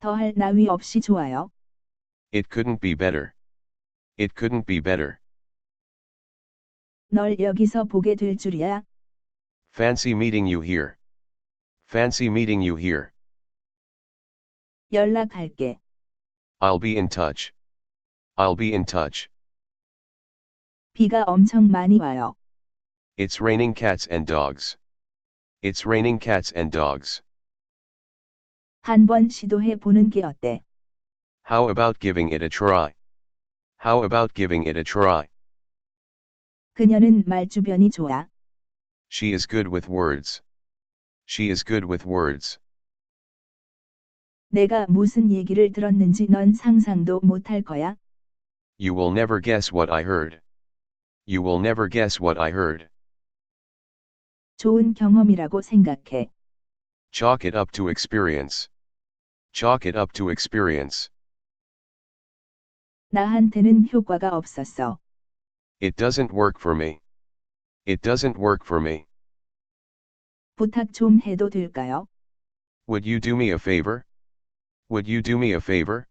더할 나위 없이 좋아요. It couldn't be better. It couldn't be better. 널 여기서 보게 될 줄이야. Fancy meeting you here. Fancy meeting you here. 연락할게. I'll be in touch. I'll be in touch. 비가 엄청 많이 와요. It's raining cats and dogs. It's raining cats and dogs. 한번 시도해 보는 게 어때? How about giving it a try? How about giving it a try? 그녀는 말주변이 좋아. She is good with words. She is good with words. 내가 무슨 얘기를 들었는지 넌 상상도 못할 거야. You will never guess what I heard. You will never guess what I heard. 좋은 경험이라고 생각해. Chalk it up to experience. Chalk it up to experience. 나한테는 효과가 없었어. It doesn't work for me. It doesn't work for me. 부탁 좀 해도 될까요? Would you do me a favor? Would you do me a favor?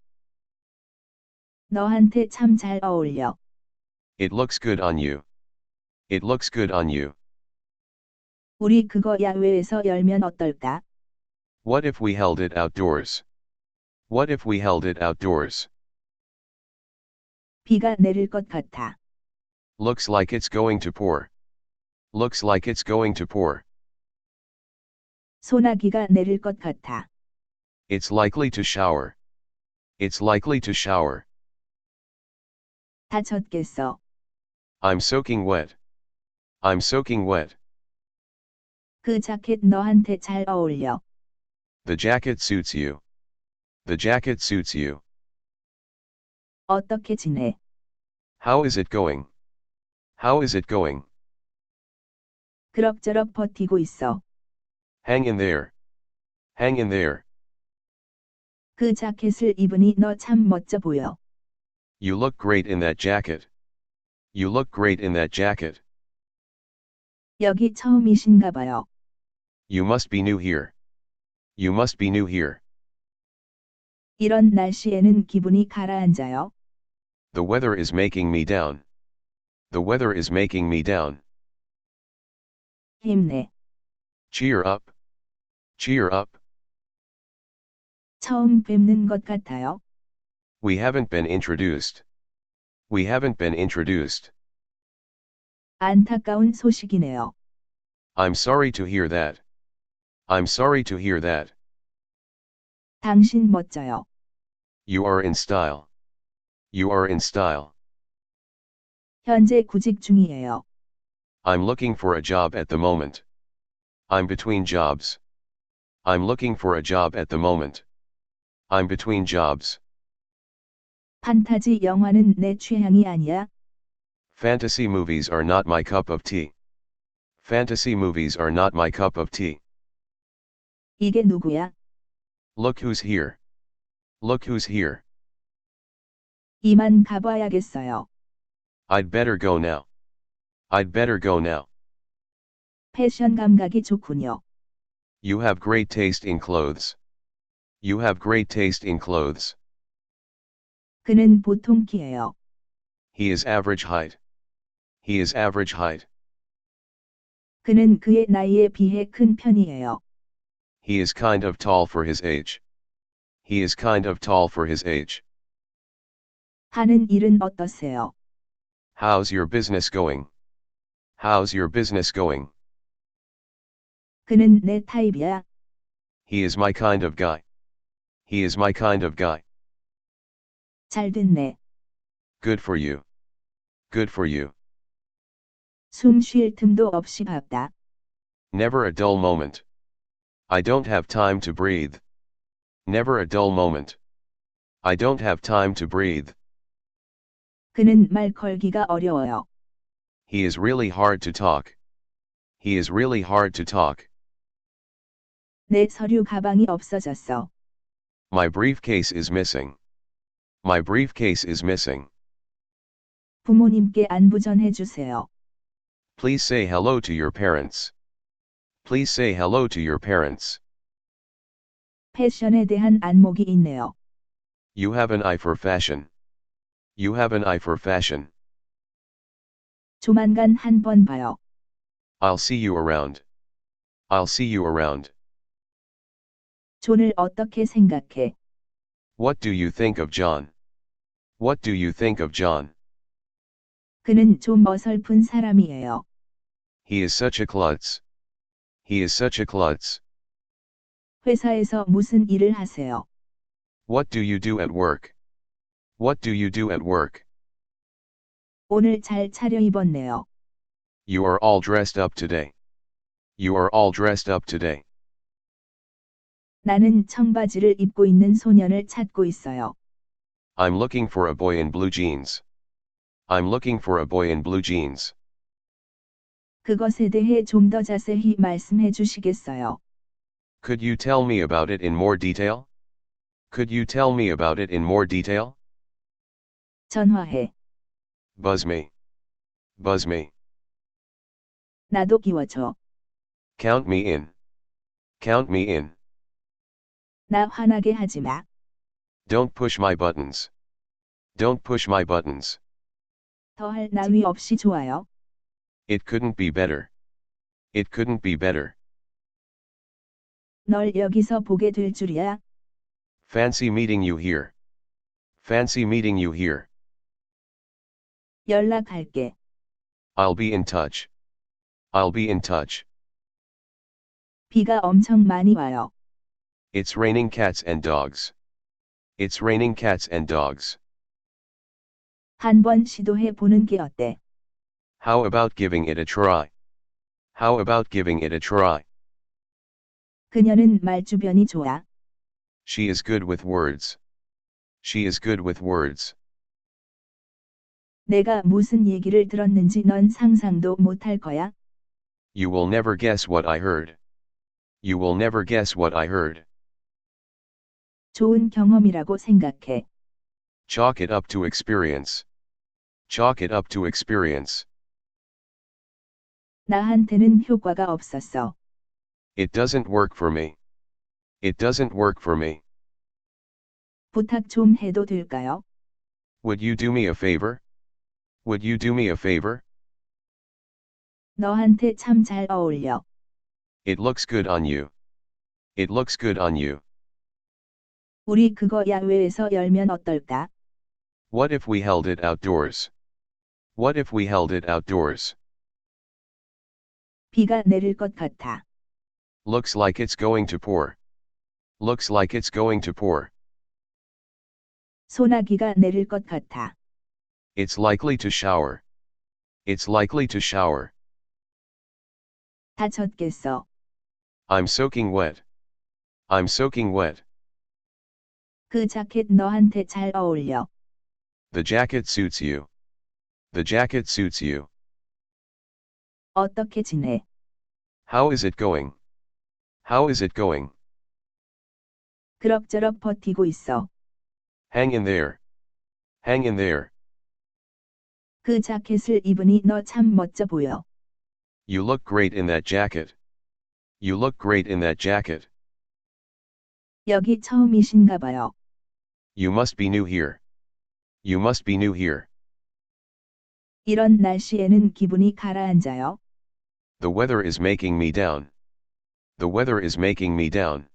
너한테 참 잘 어울려. It looks good on you. It looks good on you. 우리 그거 야외에서 열면 어떨까? What if we held it outdoors? What if we held it outdoors? 비가 내릴 것 같아. Looks like it's going to pour. Looks like it's going to pour. 소나기가 내릴 것 같아. It's likely to shower. It's likely to shower. 다쳤겠어. I'm soaking wet. I'm soaking wet. 그 자켓 너한테 잘 어울려. The jacket suits you. The jacket suits you. 어떻게 지내? How is it going? How is it going? 그럭저럭 버티고 있어. Hang in there. Hang in there. 그 자켓을 입으니 너 참 멋져 보여. You look great in that jacket. You look great in that jacket. 여기 처음이신가 봐요. You must be new here. You must be new here. 이런 날씨에는 기분이 가라앉아요. The weather is making me down. The weather is making me down. 힘내. Cheer up. Cheer up. 처음 뵙는 것 같아요. We haven't been introduced. We haven't been introduced. 안타까운 소식이네요. I'm sorry to hear that. I'm sorry to hear that. 당신 멋져요. You are in style. You are in style. 현재 구직 중이에요. I'm looking for a job at the moment. I'm between jobs. I'm looking for a job at the moment. I'm between jobs. 판타지 영화는 내 취향이 아니야. Fantasy movies are not my cup of tea. Fantasy movies are not my cup of tea. 이게 누구야? Look who's here. Look who's here. 이만 가봐야겠어요. I'd better go now. I'd better go now. 패션 감각이 좋군요. You have great taste in clothes. You have great taste in clothes. 그는 보통 키예요. He is average height. He is average height. 그는 그의 나이에 비해 큰 편이에요. He is kind of tall for his age. He is kind of tall for his age. 하는 일은 어떠세요? How's your business going? How's your business going? 그는 내 타입이야. He is my kind of guy. He is my kind of guy. 잘 됐네. Good for you. Good for you. 숨 쉴 틈도 없이 바쁘다. Never a dull moment. I don't have time to breathe. Never a dull moment. I don't have time to breathe. 그는 말 걸기가 어려워요. He is really hard to talk. He is really hard to talk. 내 서류 가방이 없어졌어. My briefcase is missing. My briefcase is missing. 부모님께 안부 전해 주세요. Please say hello to your parents. Please say hello to your parents. 패션에 대한 안목이 있네요. You have an eye for fashion. You have an eye for fashion. 조만간 한 번 봐요. I'll see you around. I'll see you around. 존을 어떻게 생각해? What do you think of John? What do you think of John? 그는 좀 어설픈 사람이에요. He is such a klutz. He is such a klutz. 회사에서 무슨 일을 하세요? What do you do at work? What do you do at work? 오늘 잘 차려입었네요. You are all dressed up today. You are all dressed up today. 나는 청바지를 입고 있는 소년을 찾고 있어요. I'm looking for a boy in blue jeans. I'm looking for a boy in blue jeans. 그것에 대해 좀 더 자세히 말씀해 주시겠어요? Could you tell me about it in more detail? Could you tell me about it in more detail? 전화해. Buzz me. Buzz me. 나도 끼워줘. Count me in. Count me in. 나 화나게 하지 마. Don't push my buttons. Don't push my 부ttons. 더할 나위 없이 좋아요. It couldn't be better. It couldn't be better. 널 여기서 보게 될 줄이야. Fancy meeting you here. Fancy meeting you here. 연락할게. I'll be in touch. I'll be in touch. 비가 엄청 많이 와요. It's raining cats and dogs. It's raining cats and dogs. 한번 시도해 보는 게 어때? How about giving it a try? How about giving it a try? 그녀는 말주변이 좋아. She is good with words. She is good with words. 내가 무슨 얘기를 들었는지 넌 상상도 못할 거야. You will never guess what I heard. You will never guess what I heard. 좋은 경험이라고 생각해. Chalk it up to experience. Chalk it up to experience. 나한테는 효과가 없었어. It doesn't work for me. It doesn't work for me. 부탁 좀 해도 될까요? Would you do me a favor? Would you do me a favor? 너한테 참 잘 어울려. It looks good on you. It looks good on you. 우리 그거 야외에서 열면 어떨까? What if we held it outdoors? What if we held it outdoors? 비가 내릴 것 같아. Looks like it's going to pour. Looks like it's going to pour. 소나기가 내릴 것 같아. It's likely to shower. It's likely to shower. 다쳤겠어. I'm soaking wet. I'm soaking wet. 그 자켓 너한테 잘 어울려. The jacket suits you. The jacket suits you. 어떻게 지내? How is it going? How is it going? 그럭저럭 버티고 있어. Hang in there. Hang in there. 그 자켓을 입으니 너 참 멋져 보여. You look great in that jacket. You look great in that jacket. 여기 처음이신가 봐요. You must be new here. You must be new here. 이런 날씨에는 기분이 가라앉아요. The weather is making me down. The weather is making me down.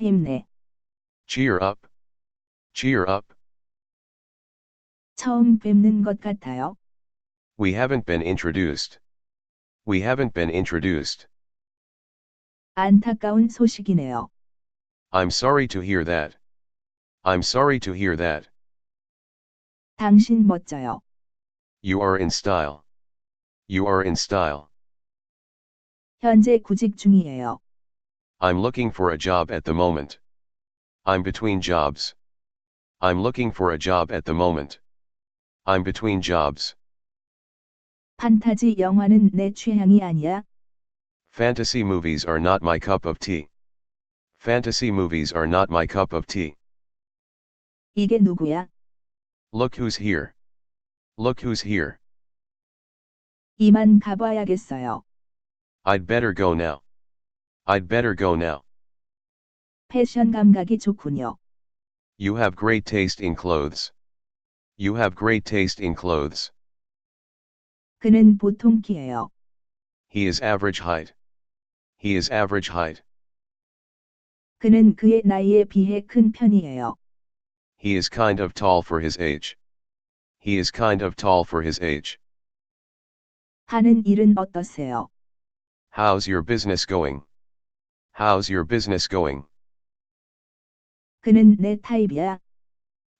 힘내. Cheer up. Cheer up. 처음 뵙는 것 같아요. We haven't been introduced. We haven't been introduced. 안타까운 소식이네요. I'm sorry to hear that. I'm sorry to hear that. 당신 멋져요. You are in style. You are in style. 현재 구직 중이에요. I'm looking for a job at the moment. I'm between jobs. I'm looking for a job at the moment. I'm between jobs. 판타지 영화는 내 취향이 아니야. Fantasy movies are not my cup of tea. Fantasy movies are not my cup of tea. 이게 누구야? Look who's here. Look who's here. 이만 가봐야겠어요. I'd better go now. I'd better go now. 패션 감각이 좋군요. You have great taste in clothes. You have great taste in clothes. 그는 보통 키예요. He is average height. He is average height. 그는 그의 나이에 비해 큰 편이에요. He is kind of tall for his age. He is kind of tall for his age. 하는 일은 어떠세요? How's your business going? How's your business going? 그는 내 타입이야.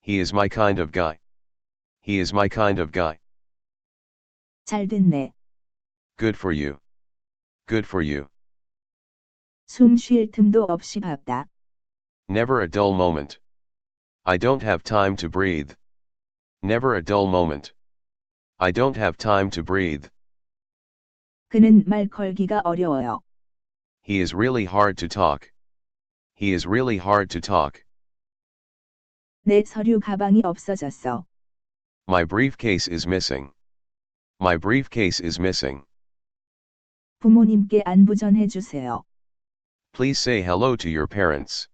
He is my kind of guy. He is my kind of guy. 잘 됐네. Good for you. Good for you. 숨 쉴 틈도 없이 바쁘다. Never a dull moment. I don't have time to breathe. Never a dull moment. I don't have time to breathe. 그는 말 걸기가 어려워요. He is really hard to talk. He is really hard to talk. 내 서류 가방이 없어졌어. My briefcase is missing. My briefcase is missing. 부모님께 안부 전해 주세요. Please say hello to your parents.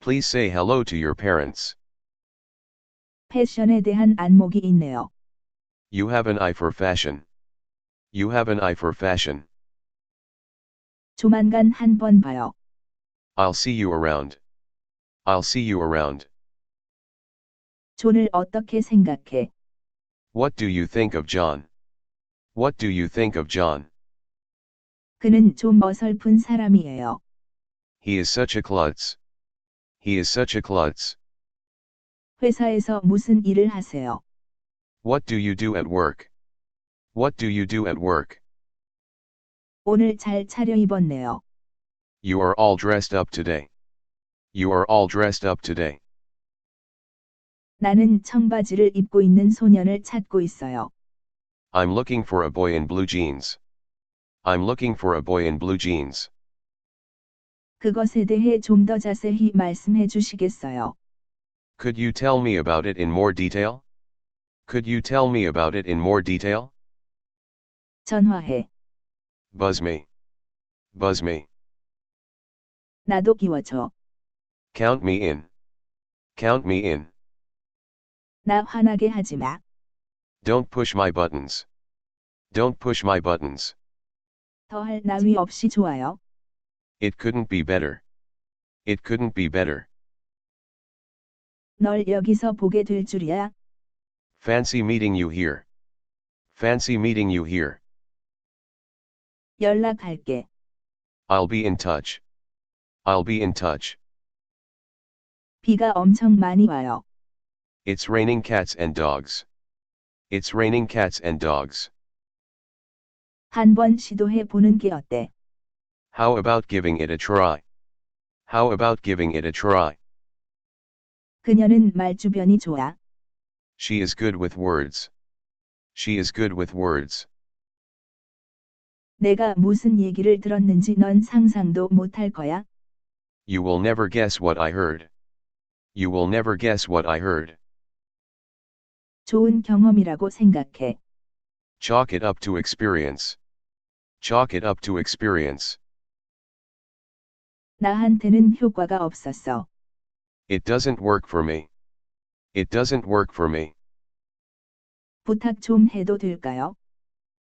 Please say hello to your parents. 패션에 대한 안목이 있네요. You have an eye for fashion. You have an eye for fashion. 조만간 한 번 봐요. I'll see you around. I'll see you around. 존을 어떻게 생각해? What do you think of John? What do you think of John? 그는 좀 어설픈 사람이에요. He is such a klutz. He is such a klutz. 회사에서 무슨 일을 하세요? What do you do at work? What do you do at work? 오늘 잘 차려입었네요. You are all dressed up today. You are all dressed up today. 나는 청바지를 입고 있는 소년을 찾고 있어요. I'm looking for a boy in blue jeans. I'm looking for a boy in blue jeans. 그것에 대해 좀 더 자세히 말씀해 주시겠어요? Could you tell me about it in more detail? Could you tell me about it in more detail? 전화해. Buzz me. Buzz me. 나도 끼워줘. Count me in. Count me in. 나 화나게 하지 마. Don't push my buttons. Don't push my buttons. 더할 나위 없이 좋아요. It couldn't be better. It couldn't be better. 널 여기서 보게 될 줄이야. Fancy meeting you here. Fancy meeting you here. 연락할게. I'll be in touch. I'll be in touch. 비가 엄청 많이 와요. It's raining cats and dogs. It's raining cats and dogs. 한번 시도해 보는 게 어때? How about giving it a try? How about giving it a try? 그녀는 말주변이 좋아. She is good with words. She is good with words. 내가 무슨 얘기를 들었는지 넌 상상도 못할 거야. You will never guess what I heard. You will never guess what I heard. 좋은 경험이라고 생각해. Chalk it up to experience. Chalk it up to experience. 나한테는 효과가 없었어. It doesn't work for me. It doesn't work for me. 부탁 좀 해도 될까요?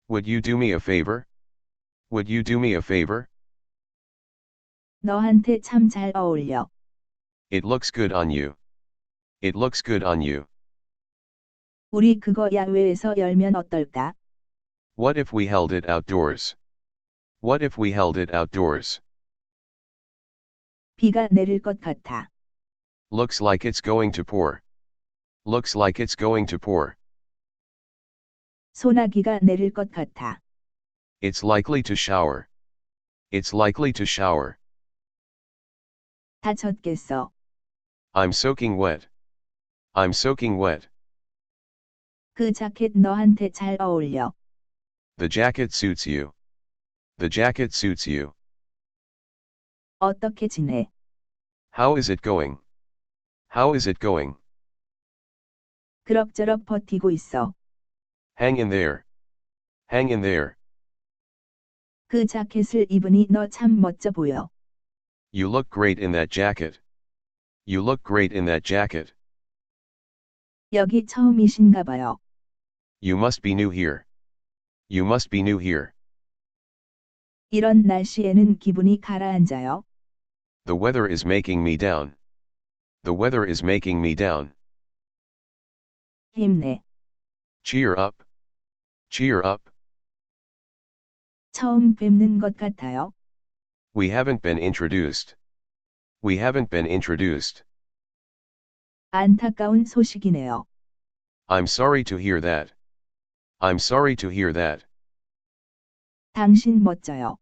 Would you do me a favor? Would you do me a favor? 너한테 참 잘 어울려. It looks good on you. It looks good on you. 우리 그거 야외에서 열면 어떨까? What if we held it outdoors? What if we held it outdoors? 비가 내릴 것 같아. Looks like it's going to pour. Looks like it's going to pour. 소나기가 내릴 것 같아. It's likely to shower. It's likely to shower. 다쳤겠어. I'm soaking wet. I'm soaking wet. 그 자켓 너한테 잘 어울려. The jacket suits you. The jacket suits you. 어떻게 지내? How is it going? How is it going? 그럭저럭 버티고 있어. Hang in there. Hang in there. 그 자켓을 입으니 너 참 멋져 보여. You look great in that jacket. You look great in that jacket. 여기 처음이신가 봐요. You must be new here. You must be new here. 이런 날씨에는 기분이 가라앉아요. The weather is making me down. The weather is making me down. 힘내. Cheer up. Cheer up. 처음 뵙는 것 같아요. We haven't been introduced. We haven't been introduced. 안타까운 소식이네요. I'm sorry to hear that. I'm sorry to hear that. 당신 멋져요.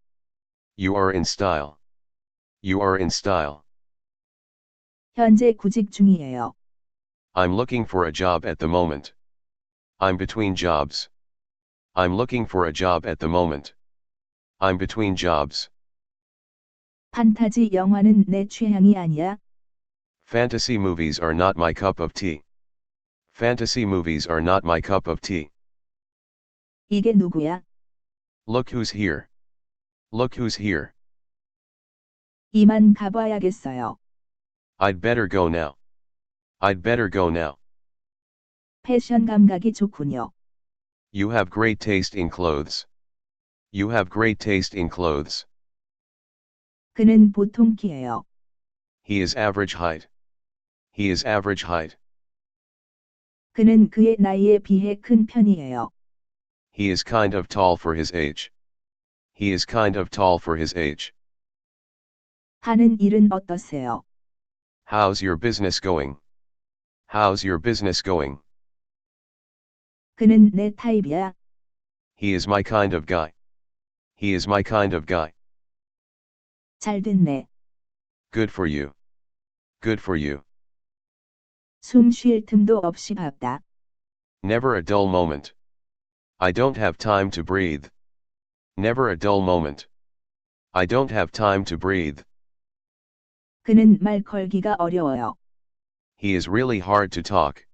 You are in style. You are in style. 현재 구직 중이에요. I'm looking for a job at the moment. I'm between jobs. I'm looking for a job at the moment. I'm between jobs. 판타지 영화는 내 취향이 아니야. Fantasy movies are not my cup of tea. Fantasy movies are not my cup of tea. 이게 누구야? Look who's here. Look who's here. 이만 가봐야겠어요. I'd better go now. I'd better go now. 패션 감각이 좋군요. You have great taste in clothes. You have great taste in clothes. 그는 보통 키예요. He is average height. He is average height. 그는 그의 나이에 비해 큰 편이에요. He is kind of tall for his age. He is kind of tall for his age. 하는 일은 어떠세요? How's your business going? How's your business going? 그는 내 타입이야. He is my kind of guy. He is my kind of guy. 잘 됐네. Good for you. Good for you. 숨 쉴 틈도 없이 바쁘다. Never a dull moment. I don't have time to breathe. Never a dull moment. I don't have time to breathe. 그는 말 걸기가 어려워요. He is really hard to talk.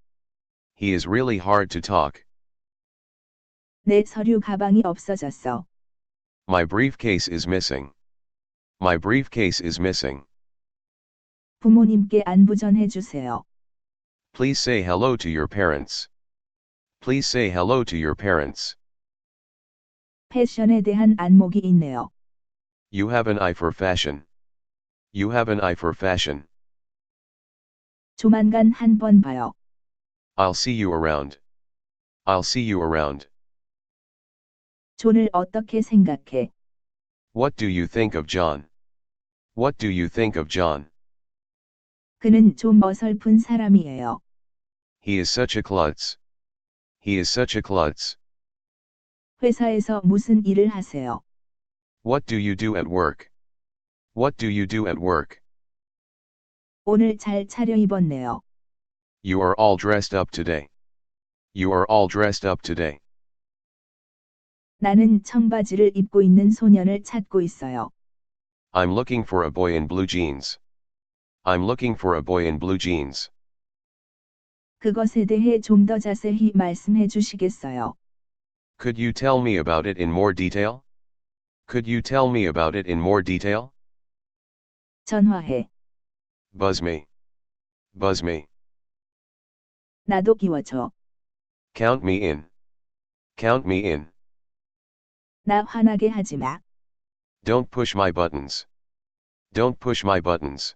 He is really hard to talk. 내 서류 가방이 없어졌어. My briefcase is missing. My briefcase is missing. 부모님께 안부 전해 주세요. Please say hello to your parents. Please say hello to your parents. 패션에 대한 안목이 있네요. You have an eye for fashion. You have an eye for fashion. 조만간 한 번 봐요. I'll see you around. I'll see you around. 존을 어떻게 생각해? What do you think of John? What do you think of John? 그는 좀 어설픈 사람이에요. He is such a klutz. He is such a klutz. 회사에서 무슨 일을 하세요? What do you do at work? What do you do at work? 오늘 잘 차려입었네요. You are all dressed up today. You are all dressed up today. 나는 청바지를 입고 있는 소년을 찾고 있어요. I'm looking for a boy in blue jeans. I'm looking for a boy in blue jeans. 그것에 대해 좀 더 자세히 말씀해 주시겠어요? Could you tell me about it in more detail? Could you tell me about it in more detail? 전화해. Buzz me. Buzz me. 나도 끼워줘. Count me in. Count me in. 나 화나게 하지 마. Don't push my buttons. Don't push my buttons.